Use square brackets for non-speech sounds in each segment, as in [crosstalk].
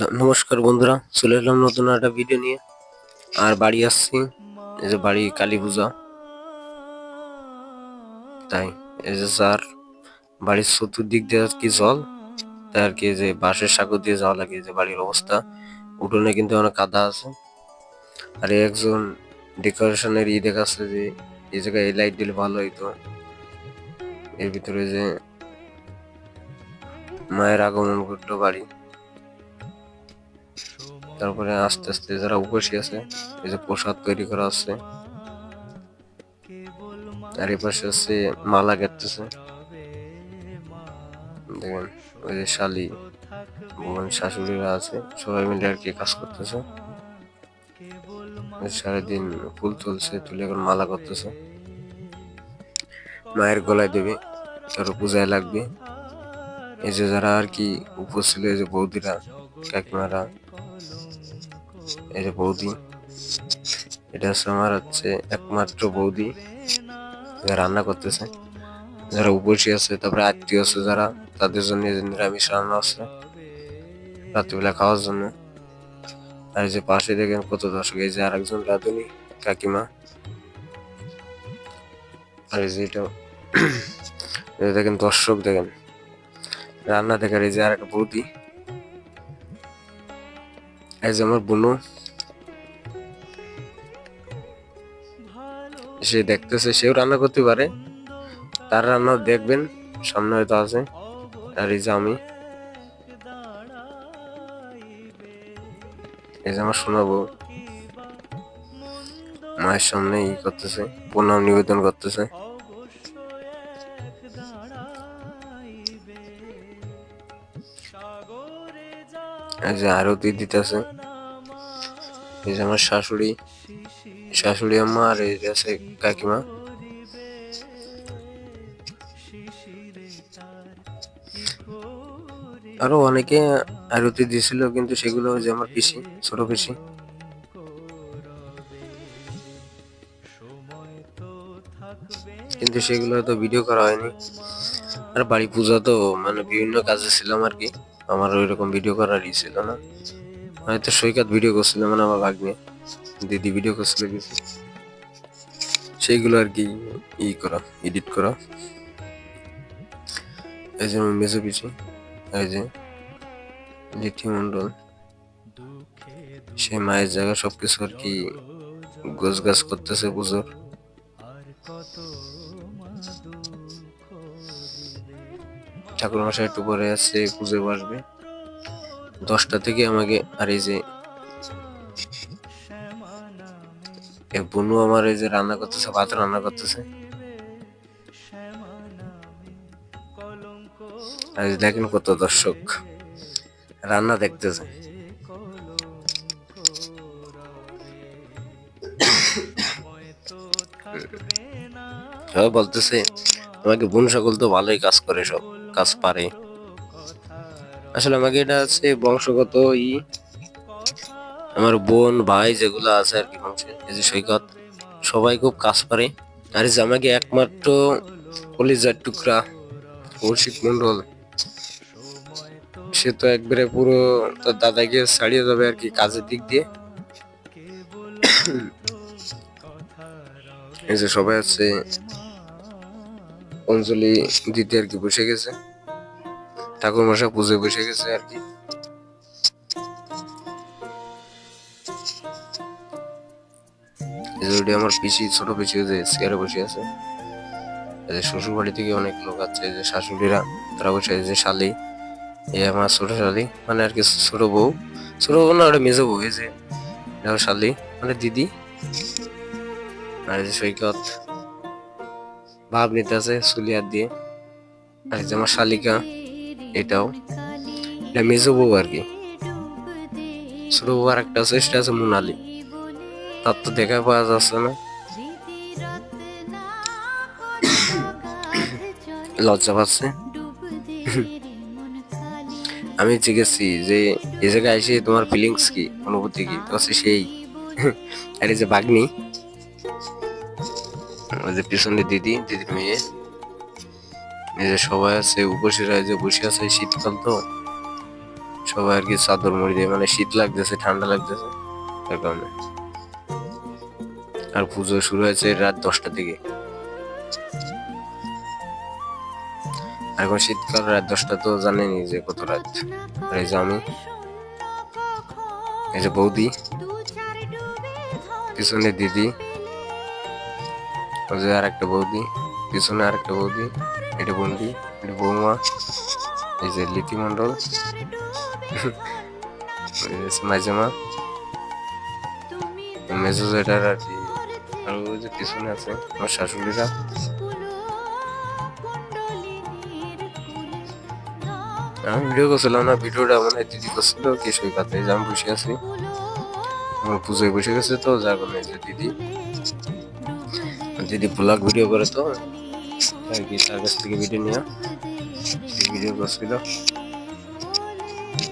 নমস্কার বন্ধুরা, চলে এলাম নতুন একটা ভিডিও নিয়ে। আর বাড়ি আসছি, এই যে বাড়ি কালী পূজা। তাই, এই যে স্যার, বাড়ির চতুর্দিক দিয়ে আর কি জল, তাই আর কি যে বাঁশের সাগর দিয়ে যাওয়া লাগে যে বাড়ির অবস্থা। উঠোনে কিন্তু অনেক কাদা আছে। আর একজন ডেকোরেশনের ই দেখাচ্ছে যে, এই জায়গায় এই লাইট দিলে ভালো হইতো। এর ভিতরে যে মায়ের আগমন করল বাড়ি। তারপরে আস্তে আস্তে যারা উপসী আছে, এই যে প্রসাদ তৈরি করা আছে আর এই পাশে আছে মালা কাটতেছে দেখেন, ওই যে শালি, বোন শাশুড়িরা আছে, সবাই মিলে আর কি কাজ করতেছে। সারাদিন ফুল তুলছে, তুলে এখন মালা করতেছে মায়ের গলায় দেবে কারও পূজায় লাগবে। এই যে যারা আর কি এই যে বৌদিরা, কাকিমারা যে বৌদি। এটা হচ্ছে আমার হচ্ছে একমাত্র বৌদি। রান্না করতেছে, যারা উপসী আছে, তারপরে আত্মীয় আছে যারা, তাদের জন্য নিরামিষ রান্না আছে রাত্রিবেলা খাওয়ার জন্য। আর যে পাশে দেখেন কত দর্শক, এই যে আরেকজন রাধুনি, কাকিমা। আর এই যে এটা দেখেন দর্শক দেখেন, রান্না দেখার এই যে আর একটা বৌদি। এই যে আমার বোনু সে দেখতেছে সেও রান্না করতে পারে তার রান্না দেখবেন সামনে হয়তো আছে আর এই যে আমি এই যে আমার শোনাবো মায়ের সামনে ই করতেছে প্রণাম নিবেদন করতেছে এই যে আরতি দিতেছে। এই যে আমার শাশুড়ি শাশুড়ি আম্মা আর এই আছে কাকিমা। আরও অনেকে আরতি দিয়েছিল কিন্তু সেগুলো যে আমার পিসি, ছোট পিসি। কিন্তু সেগুলো হয়তো ভিডিও করা হয়নি। আর বাড়ি পূজা তো মানে বিভিন্ন কাজে ছিলাম আর কি। আমার ওই রকম ভিডিও ই ছিল না। হয়তো সৈকত ভিডিও করছিল মানে আমার ভাগ্নে। দিদি ভিডিও করছিল কিছু। সেইগুলো আর কি ই করা এডিট করা। এই যে আমার মেজো পিসি এই যে জেঠি মন্ডল সে মায়ের জায়গা সবকিছু আর কি গোছ গাছ করতেছে পুজোর। ঠাকুর মশাই একটু পরে আসছে, পুজো বসবে। দশটা থেকে আমাকে, আর এই যে বুনু আমার এই যে রান্না করতেছে, ভাত রান্না করতেছে। আর দেখেন কত দর্শক, রান্না দেখতেছে। সবাই বলতেছে, আমাকে বোন সকল তো ভালোই কাজ করে সব। কাজ পারে। আসলে আমাকে এটা আছে বংশগত ই। আমার বোন, ভাই যেগুলো আছে আর কি বংশে এই যে সৈকত, সবাই খুব কাজ পারে। আর যে আমাকে একমাত্র কলিজার টুকরা, কৌশিক মন্ডল সে তো একবারে পুরো তার দাদাকে ছাড়িয়ে যাবে আর কি কাজের দিক দিয়ে। এই যে সবাই আছে অঞ্জলি দিতে আর কি বসে গেছে। ঠাকুর মশা পুজো বসে গেছে আর কি। আমার পিসি, ছোট পিসি যে চেয়ারে বসে আছে। শ্বশুর বাড়ি থেকে অনেক লোক আছে যে শাশুড়িরা, তারা বসে আছে যে শালি এ আমার ছোট শালি মানে আর কি ছোট বউ। ছোট বউ না, ওটা মেজো বউ, এই যে শালি মানে দিদি। আর যে সৈকত ভাব নিতে আছে সুলিয়ার দিয়ে। আর এই যে আমার শালিকা, এটাও। এটা মেজো বউ আর কি। ছোট বউ আর একটা আছে, সেটা আছে মোনালি। তার তো দেখা পাওয়া যাচ্ছে না। [coughs] লজ্জা পাচ্ছে। [coughs] আমি জিজ্ঞেসি যে, এ জায়গায় এসে তোমার ফিলিংস কি? অনুভূতি কি? তো সেই। [coughs] আর এই যে বাগনি ওই যে পিছনে দিদি, দিদির মেয়ে। যে সবাই আছে, উপসীরা যে বসে আছে শীতকাল তো। সবাই আর কি চাদর মুড়ি দিয়ে মানে শীত লাগতেছে, ঠান্ডা লাগতেছে, তার কারণে। আর পুজো শুরু হয়েছে রাত দশটা থেকে। এখন শীতকাল, রাত দশটা তো জানেনি যে কত রাত। আর এই যে আমি, এই যে বৌদি, পিছনে দিদি। যে আর একটা বৌদি, পিছনে আর একটা বৌদি, এটা বন্দি এটা বৌমা, এই যে লিপি মন্ডল মাইজামা মেজো জেটার আর কি, আর ওই যে পিছনে আছে আমার শাশুড়িরা। আমি ভিডিও করছিলাম না, ভিডিওটা মনে দিদি করছিল, কি সই যে আমি বসে আছি। আমার পুজোয় বসে গেছে তো, যার কারণে যে দিদি। দিদি ব্লগ ভিডিও করে তো আর কি তার কাছ থেকে ভিডিও নিয়ে ভিডিও করছিল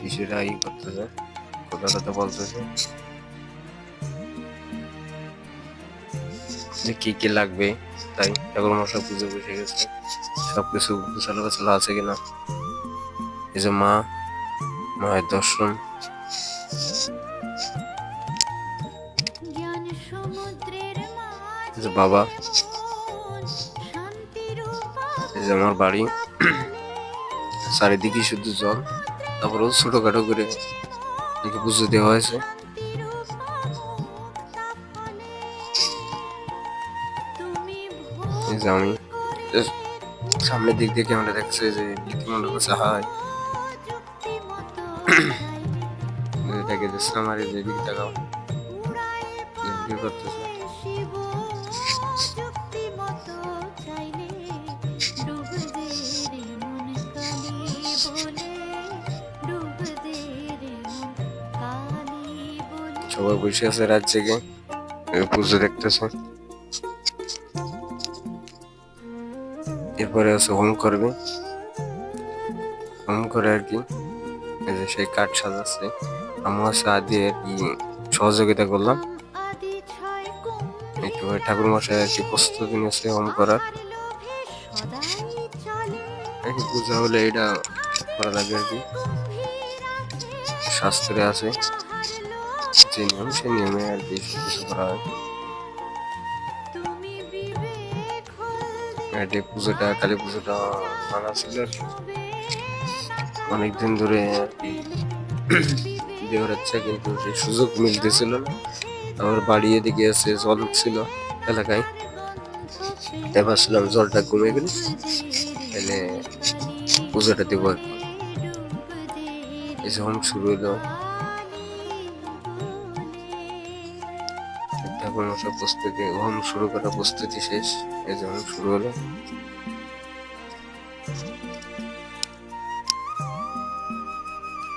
কিছুটা ই করতেছে, কথা কথা বলতেছে। যে কি কি লাগবে, তাই ঠাকুর মশা পুজো বসে গেছে। সবকিছু গোছালো গোছালো আছে কিনা? এই যে মা, মায়ের দর্শন। যে বাবা, এই যে আমার বাড়ি চারিদিকে শুধু জল, তারপরেও ছোটখাটো করে দেখে পুজো দেওয়া হয়েছে। আমি সামনের দিক দিয়ে ক্যামেরা দেখছে যে মনে করছে হাই এটাকে দিচ্ছে আমার এই যে দিক টাকাও ভিডিও করতেছে? সবাই বসে আছে রাত জেগে। পুজো দেখতেছে। এরপরে আছে হোম করবে। হোম করে আর কি সেই কাঠ সাজাচ্ছে। আমি আছে আদি আর কি সহযোগিতা করলাম। একটু ঠাকুর মশাই আর কি প্রস্তুতি নিয়েছে হোম করার। পূজা হলে এটা করা লাগে আর কি। শাস্ত্রে আছে। যে নিয়ম সেই নিয়মে আর কি কিছু করা হয়। এই পুজোটা, কালী পুজোটা মানা ছিল। অনেকদিন ধরে আর কি ইচ্ছা কিন্তু সেই সুযোগ মিলতেছিল না। আমার বাড়ি এদিকে আছে, জল ছিল এলাকায়। তাই ভাবছিলাম জলটা কমে গেলে তাহলে পুজোটা দেবো আর কি। এই যে হোম শুরু হলো ঠাকুর মশা প্রস্তুতি হোম শুরু করার প্রস্তুতি শেষ। এই যে শুরু হলো।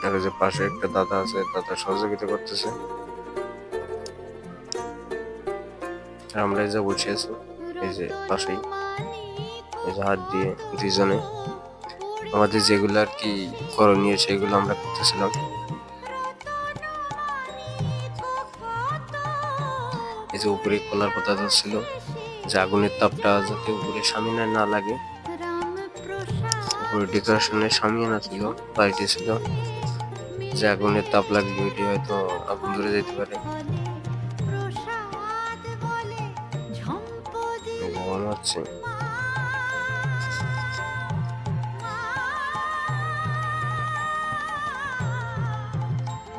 আর যে পাশে একটা দাদা আছে, দাদা সহযোগিতা করতেছে। আমরা এই যে বসে আছি, এই যে পাশেই। এই যে হাত দিয়ে দুইজনে। আমাদের যেগুলো আর কি করণীয়, সেগুলো আমরা করতেছিলাম। এই যে উপরে কলার পাতা ছিল যে আগুনের তাপটা যাতে উপরে সামিনা না লাগে। উপরে ডেকোরেশনের সামিয়ানা ছিল বাড়িটি ছিল। যে আগুনের তাপ লাগবে ওইটি হয়তো আগুন ধরে যেতে পারে। হচ্ছে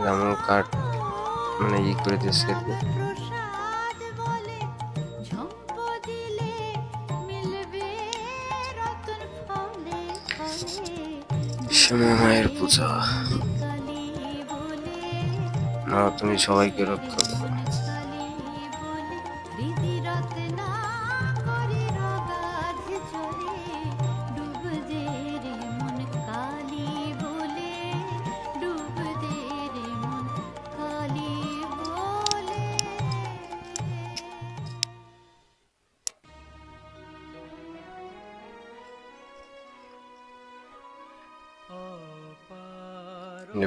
যেমন কাঠ মানে ই করে দিচ্ছে শ্যামা মায়ের পূজা। মা তুমি সবাইকে রক্ষা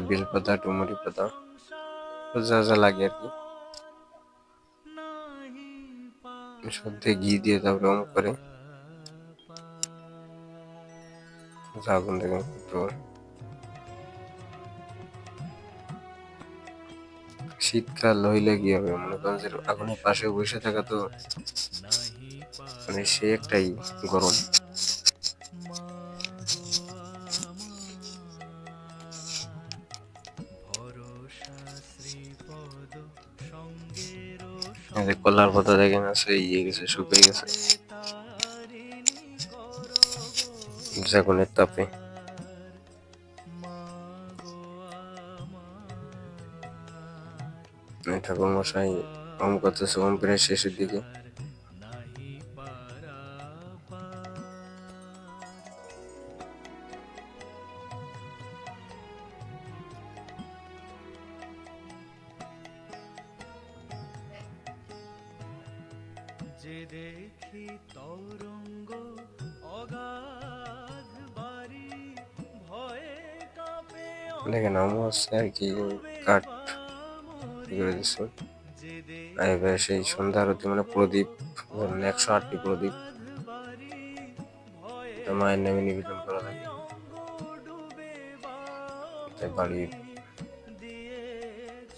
বেল পাতা, টুমুরি পাতা যা যা লাগে আর কি। সব ঘি দিয়ে তারপরে অম করে। আগুন দেখুন শীতকাল হইলে কি হবে? মনে করেন যে আগুনের পাশে বসে থাকা তো মানে সে একটাই গরম। কলার পাতা দেখেন, আছে ইয়ে গেছে, শুকিয়ে গেছে। জাগুনের তাপে। ঠাকুর মশাই অম করতেছে ওম প্রায় শেষের দিকে। যে দেখি তরঙ্গ অগাধ বাড়ি ভয়ে কাঁপে দেখেন আমও আছে আর কি কাঠ করে দিচ্ছে এবার সেই সন্ধ্যা আরতি মানে প্রদীপ ধরুন একশো আটটি প্রদীপ। মায়ের নামে নিবেদন করা লাগে। তাই বাড়ির দিয়ে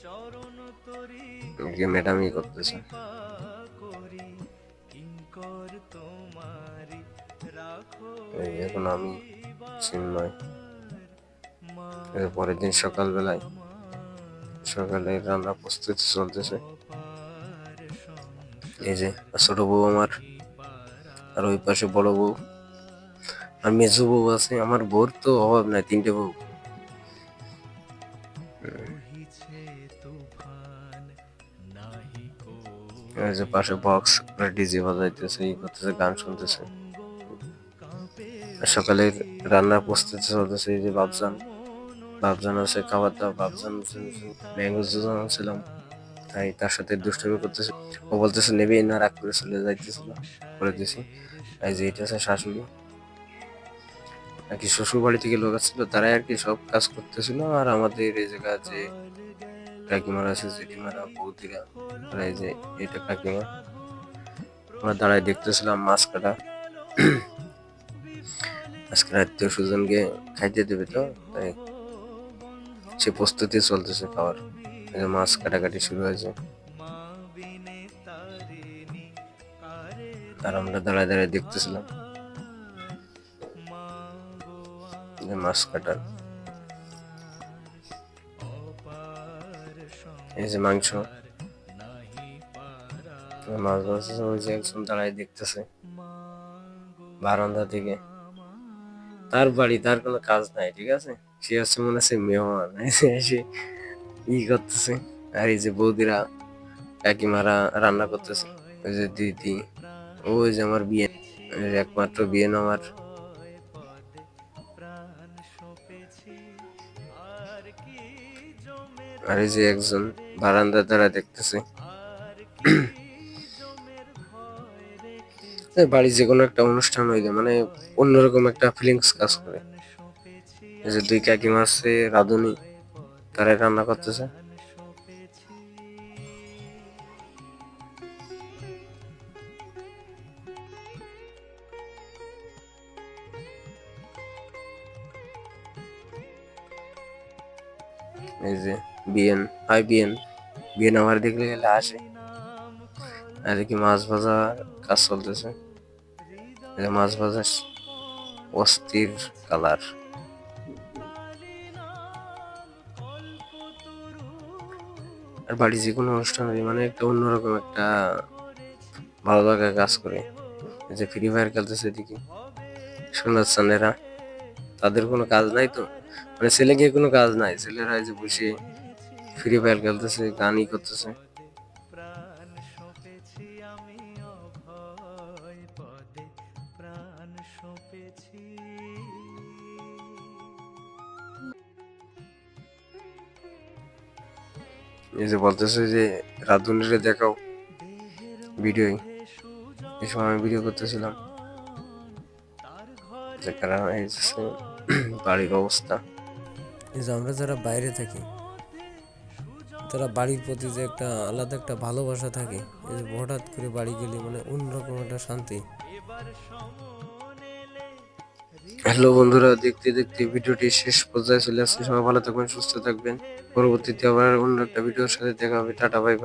চরণ তরি গিয়ে ম্যাডামই করতেছে। এই, এখন আমি চিন্ময়। পরের দিন সকালবেলায় সকালে রান্না প্রস্তুতি চলতেছে। এই যে ছোট বউ আমার। আর ওই পাশে বড় বউ। আর মেজু বউ আছে, আমার বউর তো অভাব নাই, তিনটে বউ। যে পাশে বক্স ডিজে বাজাইতেছে, ই করতেছে, গান শুনতেছে। আর সকালের রান্নার প্রস্তুতি চলতেছে, এই যে বাবজান বাবজান আছে খাবার দাওয়া বাবজান ম্যাঙ্গো জুজন ছিলাম তাই তার সাথে দুষ্টমি করতেছে। ও বলতেছে, নেবে না, রাগ করে চলে যাইতেছিল করে দিয়েছি এই যে এটা আছে শাশুড়ি। আর কি শ্বশুর বাড়ি থেকে লোক আসছিল, তারাই আর কি সব কাজ করতেছিল। আর আমাদের এই জায়গা যে কাকিমারা আছে, জেঠিমারা, বৌদিরা, তারা এই যে এটা কাকিমা আমরা দাঁড়ায় দেখতেছিলাম মাছ কাটা। আজকে আত্মীয় স্বজনকে খাইতে দেবে তো, তাই সে প্রস্তুতি চলতেছে খাওয়ার। মাছ কাটাকাটি শুরু হয়েছে। আর আমরা দাঁড়ায় দাঁড়ায় দেখতেছিলাম। যে মাছ কাটার এই যে মাংস। মাছ যে একজন দাঁড়ায় দেখতেছে। বারান্দা থেকে। তার বাড়ি, তার কোনো কাজ নাই, ঠিক আছে? সে হচ্ছে মনে হচ্ছে মেহমান। এসে ই করতেছে। আর এই যে বৌদিরা কাকিমারা রান্না করতেছে। ওই যে দিদি ওই যে আমার বিয়ে একমাত্র বিয়ে আমার। আর এই যে একজন বারান্দা দ্বারা দেখতেছে। রেখে এই বাড়ি যে কোনো একটা অনুষ্ঠান হয়ে যায় মানে অন্যরকম একটা ফিলিংস কাজ করে। এই যে দুই কাকিমা আছে, রাধুনি, তারাই রান্না করতেছে। এই যে বিয়েন, হাই বিয়েন বিয়েন আমার দেখলে গেলে আসে। আর মাছ ভাজা কাজ চলতেছে? মাছ ভাজা অস্থির কালার। আর বাড়ি যে কোনো অনুষ্ঠান হলে মানে একটা অন্যরকম একটা ভালো লাগা কাজ করে। যে ফ্রি ফায়ার খেলতেছে এদিকে। সোনার চানেরা। তাদের কোনো কাজ নাই তো? মানে ছেলেকে কোনো কাজ নাই। ছেলেরা যে বসে ফ্রি ফায়ার খেলতেছে, গানই করতেছে। এই যে বলতেছে যে রাধুনিরে দেখাও ভিডিও এই সময় আমি ভিডিও করতেছিলাম। যে কারণ এই বাড়ির অবস্থা। এই যে আমরা যারা বাইরে থাকি, তারা বাড়ির প্রতি যে একটা আলাদা একটা ভালোবাসা থাকে, এই যে হঠাৎ করে বাড়ি গেলে মানে অন্যরকম একটা শান্তি। হ্যালো বন্ধুরা, দেখতে দেখতে ভিডিওটি শেষ পর্যায়ে চলে আসছে। সবাই ভালো থাকবেন, সুস্থ থাকবেন। পরবর্তীতে আবার অন্য একটা ভিডিওর সাথে দেখা হবে। Tata, bye bye.